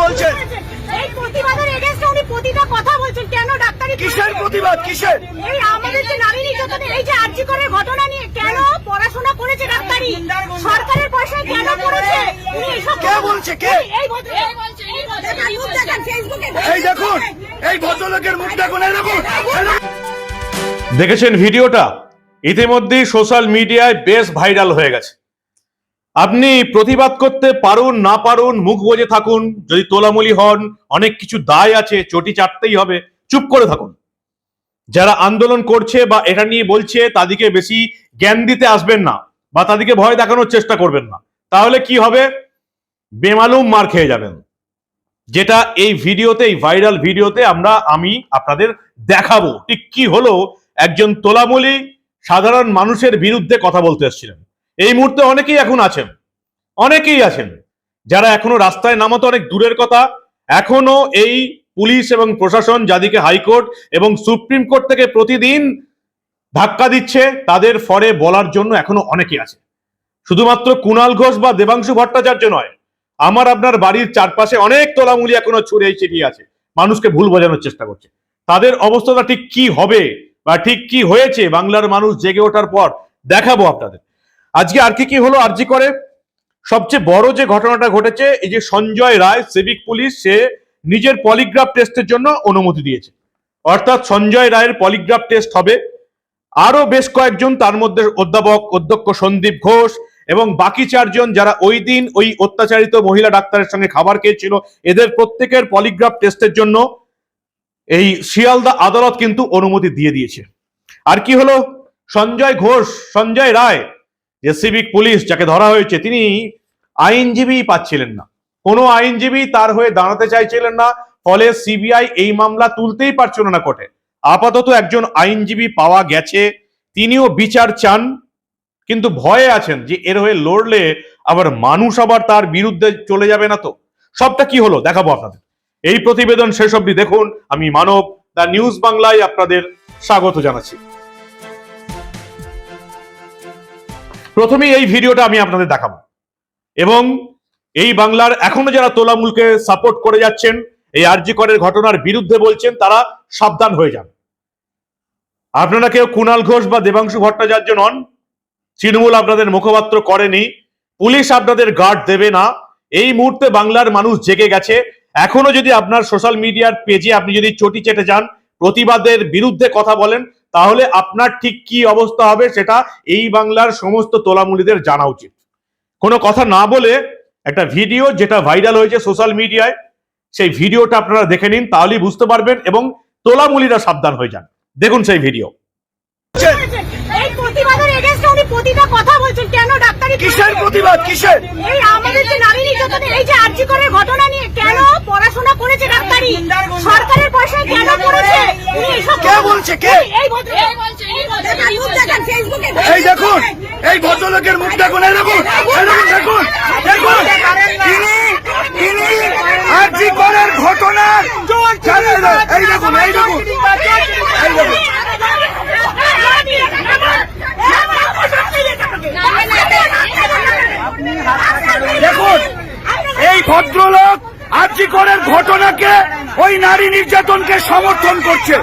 বলছেন? এই প্রতিবাদের এগেনস্টে উনি প্রতিটা কথা বলছেন। কেন ডাক্তারি কিসের প্রতিবাদ? কিসের? এই আমাদের যে নারী নির্যাতনের এই যে আর্জি করে ঘটনা নিয়ে কেন পড়াশোনা করেছে ডাক্তারি? সরকারের পয়সায় কেন করেছে? উনি এসব কে বলছে, কে? এই বলছে? এই দেখেন ফেসবুকে এই দেখুন এই ভদ্রলোকের মুখ দেখুন এই দেখুন। দেখেছেন ভিডিওটা? ইতিমধ্যেই সোশ্যাল মিডিয়ায় বেশ ভাইরাল হয়ে গেছে। আপনি প্রতিবাদ করতে পারুন, না পারুন, মুখ বুজে থাকুন, যদি তোলামুলি হন, অনেক কিছু দায় আছে, চটি চাটতেই হবে, চুপ করে থাকুন। যারা আন্দোলন করছে বা এটা নিয়ে বলছে, তাদেরকে বেশি জ্ঞান দিতে আসবেন না, বা তাদেরকে ভয় দেখানোর চেষ্টা করবেন না। তাহলে কি হবে? বেমালুম মার খেয়ে যাবেন। যেটা এই ভিডিওতে, এই ভাইরাল ভিডিওতে আমরা, আমি আপনাদের দেখাবো। ঠিক কি হলো? একজন তোলামুলি সাধারণ মানুষের বিরুদ্ধে কথা বলতে এসেছিলেন। এই মুহূর্তে অনেকেই এখন আছেন, অনেকেই আছেন। যারা এখনও রাস্তায় নামতো অনেক দূরের কথা, এখনও এই পুলিশ এবং প্রশাসন যাদিকে হাইকোর্ট এবং সুপ্রিম কোর্ট থেকে প্রতিদিন ধাক্কা দিচ্ছে, তাদের ফরে বলার জন্য এখনও অনেকে আছে। শুধুমাত্র কুণাল ঘোষ বা দেবাংশু ভট্টাচার্য নয়, আমার আপনার বাড়ির চারপাশে অনেক তোলামুলি এখনও ছড়িয়ে ছিটিয়ে আছে, মানুষকে ভুল বোঝানোর চেষ্টা করছে। তাদের অবস্থাটা ঠিক কি হবে বা ঠিক কি হয়েছে, বাংলার মানুষ জেগে ওঠার পর দেখাবো আপনাদের। আজকে আর কি কি হলো আরজি করে? সবচেয়ে বড় যে ঘটনাটা ঘটেছে, এই যে সঞ্জয় রায়, সিভিক পুলিশ, সে নিজের পলিগ্রাফ টেস্টের জন্য অনুমতি দিয়েছে। অর্থাৎ সঞ্জয় রায়ের পলিগ্রাফ টেস্ট হবে। আরও বেশ কয়েকজন, তার মধ্যে অধ্যাপক, অধ্যক্ষ সন্দীপ ঘোষ এবং বাকি চারজন যারা ওই দিন ওই অত্যাচারিত মহিলা ডাক্তারের সঙ্গে খাবার খেয়েছিল, এদের প্রত্যেকের পলিগ্রাফ টেস্টের জন্য এই শিয়ালদা আদালত কিন্তু অনুমতি দিয়ে দিয়েছে। আর কি হলো? সঞ্জয় ঘোষ, সঞ্জয় রায় যে সিভিক পুলিশ যাকে ধরা হয়েছে, তিনি আইনজীবী পাচ্ছিলেন না। কোনো আইনজীবী তার হয়ে দাঁড়াতে চাইছিলেন না, ফলে সিবিআই এই মামলা তুলতেই পারছিল না কোর্টে। আপাতত একজন আইনজীবী পাওয়া গেছে, তিনিও বিচার চান, কিন্তু ভয়ে আছেন যে এর হয়ে লড়লে আবার মানুষ আবার তার বিরুদ্ধে চলে যাবে না তো। সবটা কি হলো দেখাবো আপনাদের। এই প্রতিবেদন শেষ অবধি দেখুন। আমি মানব, দ্য নিউজ বাংলায় আপনাদের স্বাগত জানাচ্ছি। প্রথমেই এই ভিডিওটা আমি আপনাদের দেখাবো। এবং এই বাংলার এখনও যারা তোলামুলকে সাপোর্ট করে যাচ্ছেন, এই আরজি করের ঘটনার বিরুদ্ধে বলছেন, তারা সাবধান হয়ে যান। আপনারা কেউ কুণাল ঘোষ বা দেবাংশু ভট্টাচার্য নন, তৃণমূল আপনাদের মুখপাত্র করেনি, পুলিশ আপনাদের গার্ড দেবে না। এই মুহূর্তে বাংলার মানুষ জেগে গেছে। এখনও যদি আপনার সোশ্যাল মিডিয়ার পেজে আপনি যদি চটি চেটে যান, প্রতিবাদের বিরুদ্ধে কথা বলেন তাহলে আপনার ঠিক কি অবস্থা হবে সেটা এই বাংলার সমস্ত তোলামুলিদের জানা উচিত। কোনো কথা না বলে একটা ভিডিও যেটা ভাইরাল হয়েছে সোশ্যাল মিডিয়ায়, সেই ভিডিওটা আপনারা দেখে নিন, তাহলেই বুঝতে পারবেন এবং তোলামুলিরা সাবধান হয়ে যান। দেখুন সেই ভিডিও। প্রতিটা কথা বলছেন কেন ডাক্তারি কিসের প্রতিবাদ? কিসের? এই আমাদের যে নারী নির্যাতনের এই যে আর্জি করে ঘটনা নিয়ে কেন পড়াশোনা করেছে ডাক্তারি? সরকারের পয়সায় কেন করেছে? কে বলছে, কে? এই এই বলছে? এই দেখেন ফেসবুকে দেখুন এই ভদ্রলোকের মুখ দেখুন এই দেখুন এই দেখুন দেখুন দেখুন তিনি তিনি আরজি করের ঘটনা চালিয়ে দেন। এই দেখুন এই দেখুন এই দেখুন দেখুন এই ভদ্রলোক আরজি ঘটনাকে ওই নারী নির্যাতনকে সমর্থন করছে।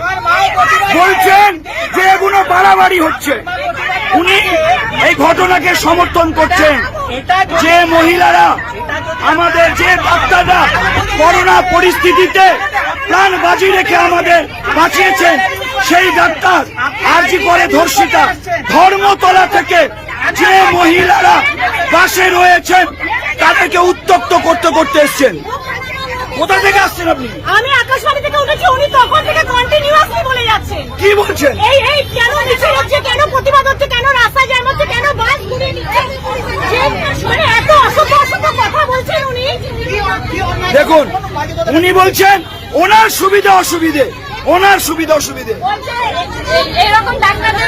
বলছেন যে এগুলো বাড়াবাড়ি হচ্ছে। উনি এই ঘটনাকে সমর্থন করছেন যে মহিলারা আমাদের যে ডাক্তাররা করোনা পরিস্থিতিতে প্রাণ বাজি রেখে আমাদের বাঁচিয়েছেন, সেই ডাক্তার আরজি করে ধর্ষিতা ধর্মতলা থেকে যে মহিলারা পাশে রয়েছেন, তাদেরকে উত্তপ্ত করতে করতে এসছেন। কোথা থেকে আসছেন আপনি আমি আকাশবাণী থেকে উঠেছি উনি তখন থেকে কন্টিনিউয়াসলি বলে যাচ্ছেন কি বলছেন এই এই কেন মিছিল হচ্ছে কেন প্রতিবাদ হচ্ছে কেন রাস্তায় জ্যাম হচ্ছে কেন বাস ঘুরিয়ে নিচ্ছে মানে এত অসভ্য অসভ্য কথা বলছেন উনি দেখুন উনি বলছেন ওনার সুবিধা অসুবিধে ওনার সুবিধা অসুবিধে এরকম ডাক্তারদের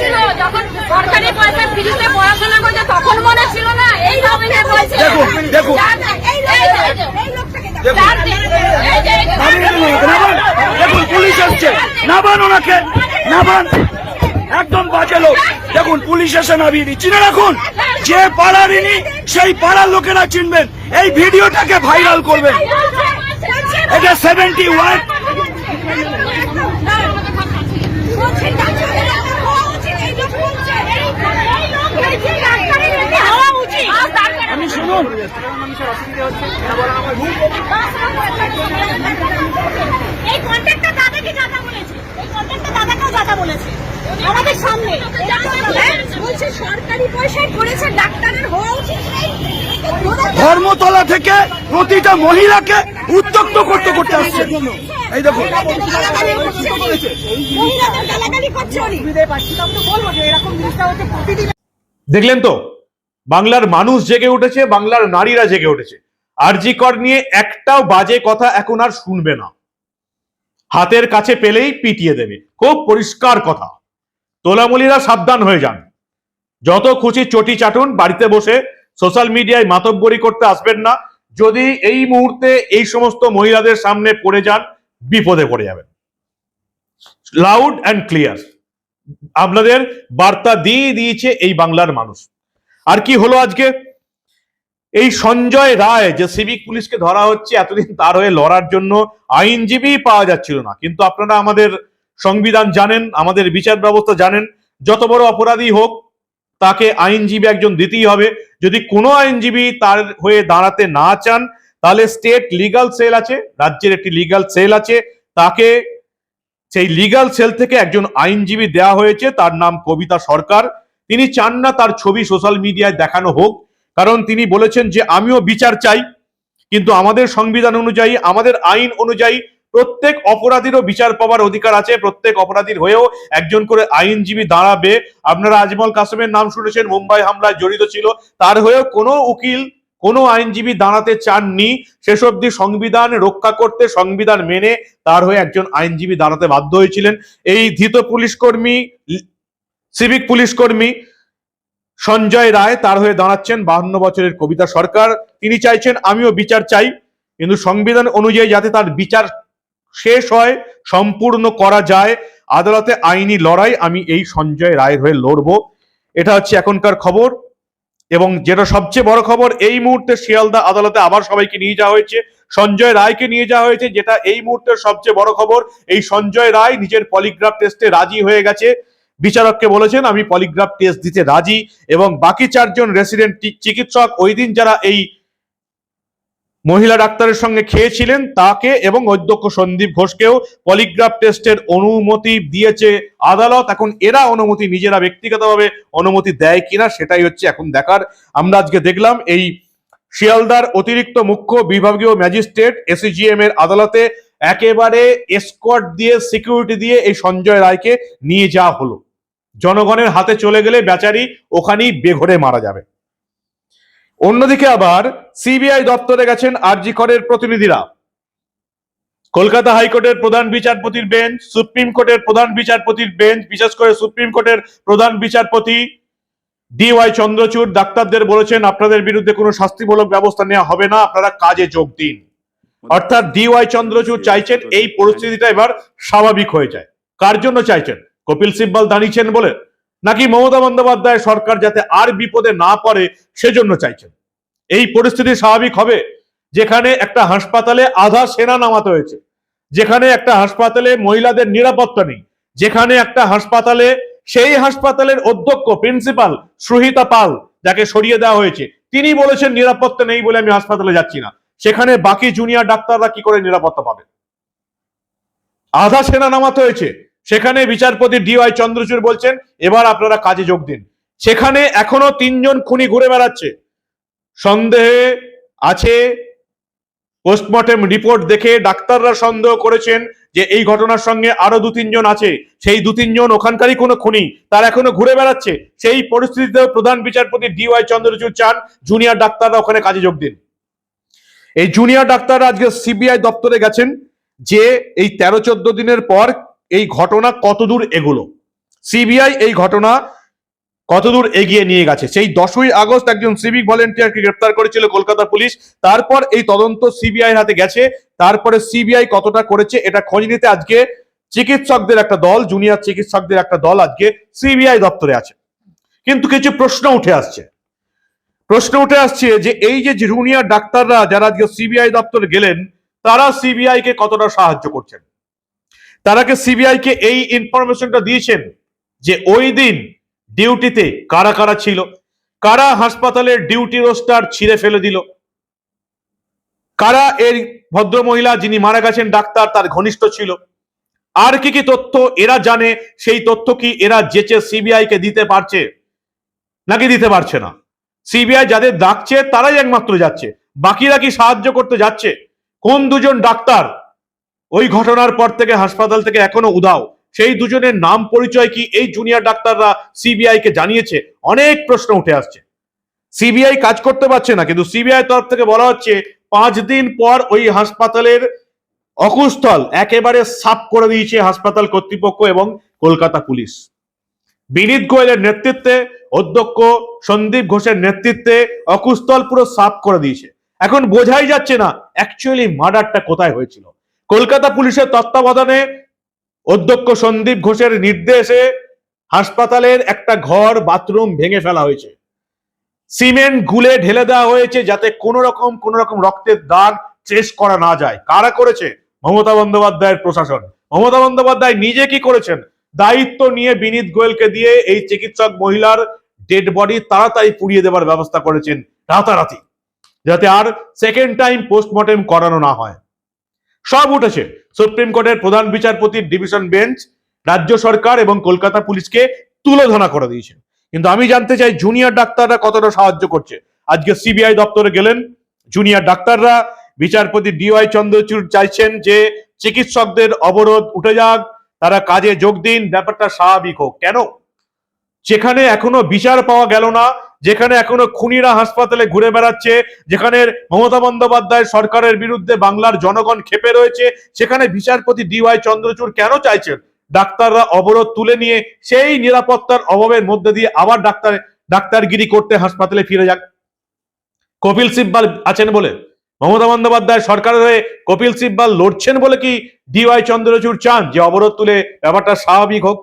ছিল যখন সরকারি পয়সা ফ্রিতে পড়াশোনা করছে তখন মনে ছিল না এই বলছে দেখুন, দেখুন। দেখুন। পুলিশ আসছে। নাবান ওনাকে, নাবান। একদম বাজে লোক। দেখুন, পুলিশ এসে নামিয়ে দিচ্ছি। না রাখুন, যে পাড়ার ইনি, সেই পাড়ার লোকেরা চিনবেন। এই ভিডিওটাকে ভাইরাল করবেন। এটা সেভেন্টি ওয়ান আমি শুনুন এই কন্ট্রাক্টটা দাদাকে দাদা বলেছে। এই কন্ট্রাক্টটা দাদাকেও দাদা বলেছে। আমাদের সামনে। হ্যাঁ? বলছে সরকারি পয়সায় করেছে ডাক্তারের হওয়া উচিত ধর্মতলা থেকে প্রতিটা মহিলাকে উত্তক্ত করতে করতে আসছে। এই উনি। দেখলেন তো? বাংলার মানুষ জেগে উঠেছে, বাংলার নারীরা জেগে উঠেছে। আরজি কর নিয়ে একটাও বাজে কথা এখন আর শুনবে না। হাতের কাছে পেলেই পিটিয়ে দেবে। খুব পরিষ্কার কথা। তোলামুলিরা সাবধান হয়ে যান। যত খুশি চটি চাটুন, বাড়িতে বসে সোশ্যাল মিডিয়ায় মাতব্বরি করতে আসবেন না। যদি এই মুহূর্তে এই সমস্ত মহিলাদের সামনে পড়ে যান, বিপদে পড়ে যাবেন। লাউড অ্যান্ড ক্লিয়ার আপনাদের বার্তা দিয়ে দিয়েছে এই বাংলার মানুষ। আর কি হলো আজকে? এই সঞ্জয় রায়, যে সিভিক পুলিশকে ধরা হচ্ছে, এতদিন তার হয়ে লড়ার জন্য আইনজীবী পাওয়া যাচ্ছিল না। কিন্তু আপনারা আমাদের সংবিধান জানেন, আমাদের বিচার ব্যবস্থা জানেন, যত বড় অপরাধী হোক, তাকে আইনজীবী একজন দিতেই হবে। যদি কোনো আইনজীবী তার হয়ে দাঁড়াতে না চান, তাহলে স্টেট লিগাল সেল আছে, রাজ্যের একটি লিগাল সেল আছে। তাকে সেই লিগাল সেল থেকে একজন আইনজীবী দেওয়া হয়েছে, তার নাম কবিতা সরকার। তিনি চান না তার ছবি সোশ্যাল মিডিয়ায় দেখানো হোক, কারণ তিনি বলেছেন যে আমিও বিচার চাই, কিন্তু আমাদের সংবিধান অনুযায়ী, আমাদের আইন অনুযায়ী প্রত্যেক অপরাধীরও বিচার পাওয়ার অধিকার আছে, প্রত্যেক অপরাধীর হয়েও একজন করে আইনজীবী দাঁড়াবে। আপনারা আজমল কাসেমের নাম শুনেছেন, মুম্বাই হামলায় জড়িত ছিল, তার হয়েও কোনো উকিল, কোনো আইনজীবী দাঁড়াতে চাননি। শেষ অব্দি সংবিধান রক্ষা করতে, সংবিধান মেনে তার হয়ে একজন আইনজীবী দাঁড়াতে বাধ্য হয়েছিলেন। এই ধৃত পুলিশ কর্মী সিভিক পুলিশ কর্মী সঞ্জয় রায় তার হয়ে দাঁড়াচ্ছেন বাহান্ন বছরের কবিতা সরকার। তিনি চাইছেন, আমিও বিচার চাই, কিন্তু সংবিধান অনুযায়ী যাতে তার বিচার শেষ হয়, সম্পূর্ণ করা যায়, আদালতে আইনি লড়াই, আমি এই সঞ্জয় রায়ের হয়ে লড়বো। এটা হচ্ছে এখনকার খবর। এবং যেটা সবচেয়ে বড় খবর, এই মুহূর্তে শিয়ালদা আদালতে আবার সবাইকে নিয়ে যাওয়া হয়েছে। সঞ্জয় রায়কে নিয়ে যাওয়া হয়েছে, যেটা এই মুহূর্তের সবচেয়ে বড় খবর। এই সঞ্জয় রায় নিজের পলিগ্রাফ টেস্টে রাজি হয়ে গেছে। বিচারককে বলেছেন, আমি পলিগ্রাফ টেস্ট দিতে রাজি এবং বাকি চারজন রেসিডেন্ট চিকিৎসক ওই দিন যারা এই মহিলা ডাক্তারের সঙ্গে খেয়েছিলেন তাকে এবং অধ্যক্ষ সন্দীপ ঘোষকেও পলিগ্রাফ টেস্টের অনুমতি দিয়েছে আদালত। এখন এরা অনুমতি নিজেরা ব্যক্তিগতভাবে অনুমতি দেয় কিনা সেটাই হচ্ছে এখন দেখার। আমরা আজকে দেখলাম এই শিয়ালদার অতিরিক্ত মুখ্য বিভাগীয় ম্যাজিস্ট্রেট এসিজিএম এর আদালতে একেবারে এসকট দিয়ে সিকিউরিটি দিয়ে এই সঞ্জয় রায়কে নিয়ে যাওয়া হলো। জনগণের হাতে চলে গেলে বেচারি ওখানেই বেঘরে মারা যাবে। অন্যদিকে আবার সিবিআই দপ্তরে গেছেন আরজি করের প্রতিনিধিরা। কলকাতা হাইকোর্টের প্রধান বিচারপতির বেঞ্চ, সুপ্রিম কোর্টের প্রধান বিচারপতির বেঞ্চ, বিশেষ করে সুপ্রিম কোর্টের প্রধান বিচারপতি ডি ওয়াই চন্দ্রচূড়, ডাক্তারদের বলেছেন, আপনাদের বিরুদ্ধে কোনো শাস্তিমূলক ব্যবস্থা নেওয়া হবে না, আপনারা কাজে যোগ দিন। অর্থাৎ ডি ওয়াই চন্দ্রচূড় চাইছেন এই পরিস্থিতিটা এবার স্বাভাবিক হয়ে যায়। কার জন্য চাইছেন? কপিল সিব্বল দাঁড়িয়েছেন বলে নাকি মমতা বন্দ্যোপাধ্যায় সরকার যাতে আর বিপদে না পড়ে সেজন্য চাইছেন? এই পরিস্থিতি স্বাভাবিক হবে যেখানে একটা হাসপাতালে আধা সেনা নামাতে হয়েছে, যেখানে একটা হাসপাতালে মহিলাদের নিরাপত্তা নেই, যেখানে একটা হাসপাতালে সেই হাসপাতালের অধ্যক্ষ, প্রিন্সিপাল সুহিতা পাল যাকে সরিয়ে দেওয়া হয়েছে, তিনি বলেছেন নিরাপত্তা নেই বলে আমি হাসপাতালে যাচ্ছি না। সেখানে বাকি জুনিয়র ডাক্তাররা কি করে নিরাপত্তা পাবে? আধা সেনা নামাতে হয়েছে সেখানে বিচারপতি ডিওয়াই চন্দ্রচূড় বলছেন, এবার আপনারা কাজে যোগ দিন। সেখানে এখনও তিনজন খুনি ঘুরে বেড়াচ্ছে। সন্দেহে আছে পোস্টমর্টেম রিপোর্ট দেখে ডাক্তাররা সন্দেহ করেছেন যে এই ঘটনার সঙ্গে আরও দু তিনজন আছে। সেই দু তিনজন ওখানকারই কোনো খুনি, তার এখনও ঘুরে বেড়াচ্ছে। সেই পরিস্থিতিতেও প্রধান বিচারপতি ডিওয়াই চন্দ্রচূড় চান জুনিয়র ডাক্তাররা ওখানে কাজে যোগ দিন। এই জুনিয়র ডাক্তাররা আজকে সিবিআই দপ্তরে গেছেন যে এই তেরো চোদ্দ দিনের পর এই ঘটনা কতদূর এগুলো? সিবিআই এই ঘটনা কতদূর এগিয়ে নিয়ে গেছে? সেই দশই আগস্ট একজন সিভিক ভলেন্টিয়ারকে গ্রেপ্তার করেছিল কলকাতা পুলিশ। তারপর এই তদন্ত সিবিআই হাতে গেছে। তারপরে সিবিআই কতটা করেছে এটা খোঁজ নিতে আজকে চিকিৎসকদের একটা দল জুনিয়র চিকিৎসকদের একটা দল আজকে সিবিআই দপ্তরে আছে। কিন্তু কিছু প্রশ্ন উঠে আসছে। প্রশ্ন উঠে আসছে যে এই যে জুনিয়র ডাক্তাররা যারা আজকে সিবিআই দপ্তরে গেলেন, তারা সিবিআই কে কতটা সাহায্য করছেন? তারা কে সিবিআই কে এই ইনফরমেশনটা দিয়েছেন যে ওই দিন ডিউটিতে কারা কারা ছিল? কারা হাসপাতালের ডিউটি রোস্টার ছিঁড়ে ফেলে দিল? কারা এই ভদ্র মহিলা যিনি মারা গেছেন ডাক্তার, তার ঘনিষ্ঠ ছিল? আর কি কি তথ্য এরা জানে? সেই তথ্য কি এরা যেচে সিবিআই কে দিতে পারছে? নাকি দিতে পারছে না? সিবিআই যাদের ডাকছে, তারাই একমাত্র যাচ্ছে। বাকিরা কি সাহায্য করতে যাচ্ছে? কোন দুজন ডাক্তার ওই ঘটনার পর থেকে হাসপাতাল থেকে এখনও উদাও সেই দুজনের নাম পরিচয় কি এই জুনিয়র ডাক্তাররা সিবিআই কে জানিয়েছে? অনেক প্রশ্ন উঠে আসছে। সিবিআই কাজ করতে পারছে না, কিন্তু সিবিআই তরফ থেকে বলা হচ্ছে, পাঁচ দিন পর ওই হাসপাতালের অকুস্থল একেবারে সাফ করে দিয়েছে হাসপাতাল কর্তৃপক্ষ এবং কলকাতা পুলিশ। বিনীত গোয়েলের নেতৃত্বে অধ্যক্ষ সন্দীপ ঘোষের নেতৃত্বে অকুস্থল পুরো সাফ করে দিয়েছে। এখন বোঝাই যাচ্ছে না অ্যাকচুয়ালি মার্ডারটা কোথায় হয়েছিল। কলকাতা পুলিশের তত্ত্বাবধানে অধ্যক্ষ সন্দীপ ঘোষের নির্দেশে হাসপাতালের একটা ঘর, বাথরুম ভেঙে ফেলা হয়েছে। সিমেন্ট গুলে ঢেলে দেওয়া হয়েছে যাতে কোনো রকম কোনো রকম রক্তের দাগ ট্রেস করা না যায়। কারা করেছে? মমতা বন্দ্যোপাধ্যায়ের প্রশাসন। মমতা বন্দ্যোপাধ্যায় নিজে কি করেছেন? দায়িত্ব নিয়ে বিনীত গোয়েলকে দিয়ে এই চিকিৎসক মহিলার ডেড বডি তাড়াতাড়ি পুড়িয়ে দেওয়ার ব্যবস্থা করেছেন রাতারাতি, যাতে আর সেকেন্ড টাইম পোস্টমর্টেম করানো না হয়। সব উঠেছে। সুপ্রিম কোর্টের প্রধান বিচারপতির ডিভিশন বেঞ্চ, রাজ্য সরকার এবং কলকাতা পুলিশকে তুলোধনা করে দিয়েছে। কিন্তু আমি জানতে চাই, জুনিয়র ডাক্তাররা কতটা সাহায্য করছে? আজকে সিবিআই দপ্তরে গেলেন, জুনিয়র ডাক্তাররা, বিচারপতি ডিওয়াই চন্দ্রচূড় চাইছেন যে চিকিৎসকদের অবরোধ উঠে যাক, তারা কাজে যোগ দিন, ব্যাপারটা স্বাভাবিক হোক। কেন? যেখানে এখনও বিচার পাওয়া গেল না যেখানে এখনও খুনিরা হাসপাতালে ঘুরে বেড়াচ্ছে, যেখানে মমতা বন্দ্যোপাধ্যায় সরকারের বিরুদ্ধে বাংলার জনগণ খেপে রয়েছে, সেখানে বিচারপতি ডিওয়াই চন্দ্রচূড় কেন চাইছেন? ডাক্তাররা অবরোধ তুলে নিয়ে সেই নিরাপত্তার অভাবের মধ্যে দিয়ে আবার ডাক্তার, ডাক্তারগিরি করতে হাসপাতালে ফিরে যাক। কপিল সিব্বাল আছেন বলে? মমতা বন্দ্যোপাধ্যায় সরকারের হয়ে কপিল সিব্বাল লড়ছেন বলে কি ডিওয়াই চন্দ্রচূড় চান যে অবরোধ তুলে ব্যাপারটা স্বাভাবিক হোক?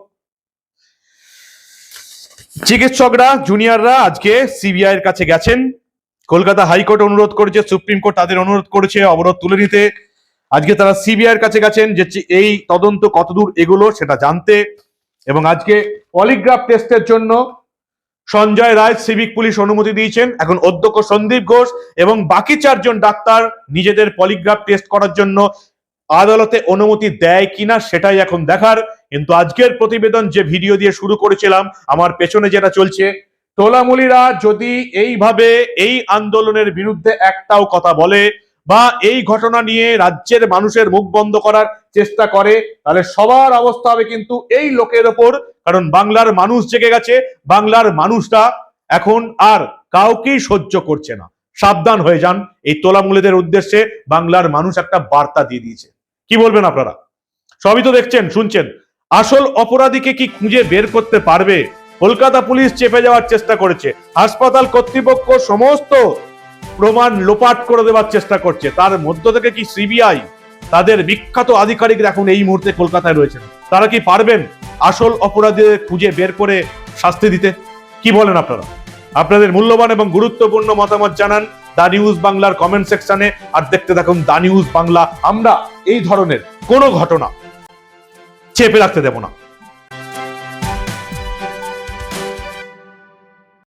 চিকিৎসকরা জুনিয়ররা আজকে সিবিআই এর কাছে গেছেন। কলকাতা হাইকোর্ট অনুরোধ করেছে, সুপ্রিম কোর্ট তাদের অনুরোধ করেছে, অবরোধ তুলে নিতে। আজকে তারা সিবিআই এর কাছে গেছেন যে এই তদন্ত কতদূর এগুলো সেটা জানতে। এবং আজকে পলিগ্রাফ টেস্টের জন্য সঞ্জয় রায় সিভিক পুলিশ অনুমতি দিয়েছেন। এখন অধ্যক্ষ সন্দীপ ঘোষ এবং বাকি চারজন ডাক্তার নিজেদের পলিগ্রাফ টেস্ট করার জন্য আদালতে অনুমতি দেয় কিনা সেটাই এখন দেখার। কিন্তু আজকের প্রতিবেদন যে ভিডিও দিয়ে শুরু করেছিলাম, আমার পেছনে যেটা চলছে, তোলামুলিরা যদি এইভাবে এই আন্দোলনের বিরুদ্ধে একটাও কথা বলে বা এই ঘটনা নিয়ে রাজ্যের মানুষের মুখ বন্ধ করার চেষ্টা করে, তাহলে সবার অবস্থা হবে কিন্তু এই লোকের ওপর। কারণ বাংলার মানুষ জেগে গেছে, বাংলার মানুষরা এখন আর কাউকেই সহ্য করছে না। সাবধান হয়ে যান, এই তোলামুলিদের উদ্দেশ্যে বাংলার মানুষ একটা বার্তা দিয়ে দিয়েছে। কি বলবেন আপনারা? সবই তো দেখছেন, শুনছেন। আসল অপরাধীকে কি খুঁজে বের করতে পারবে? কলকাতা পুলিশ চেপে যাওয়ার চেষ্টা করেছে। হাসপাতাল কর্তৃপক্ষ সমস্ত প্রমাণ লোপাট করে দেওয়ার চেষ্টা করছে। তার মধ্য থেকে কি সিবিআই, তাদের বিখ্যাত আধিকারিকরা এখন এই মুহূর্তে কলকাতায় রয়েছেন? তারা কি পারবেন আসল অপরাধীদের খুঁজে বের করে শাস্তি দিতে? কি বলেন আপনারা? আপনাদের মূল্যবান এবং গুরুত্বপূর্ণ মতামত জানান। দা নিউজ বাংলার কমেন্ট সেকশনে আর দেখতে থাকুন দা নিউজ বাংলা। আমরা এই ধরনের কোনো ঘটনা চেপে রাখতে দেব না।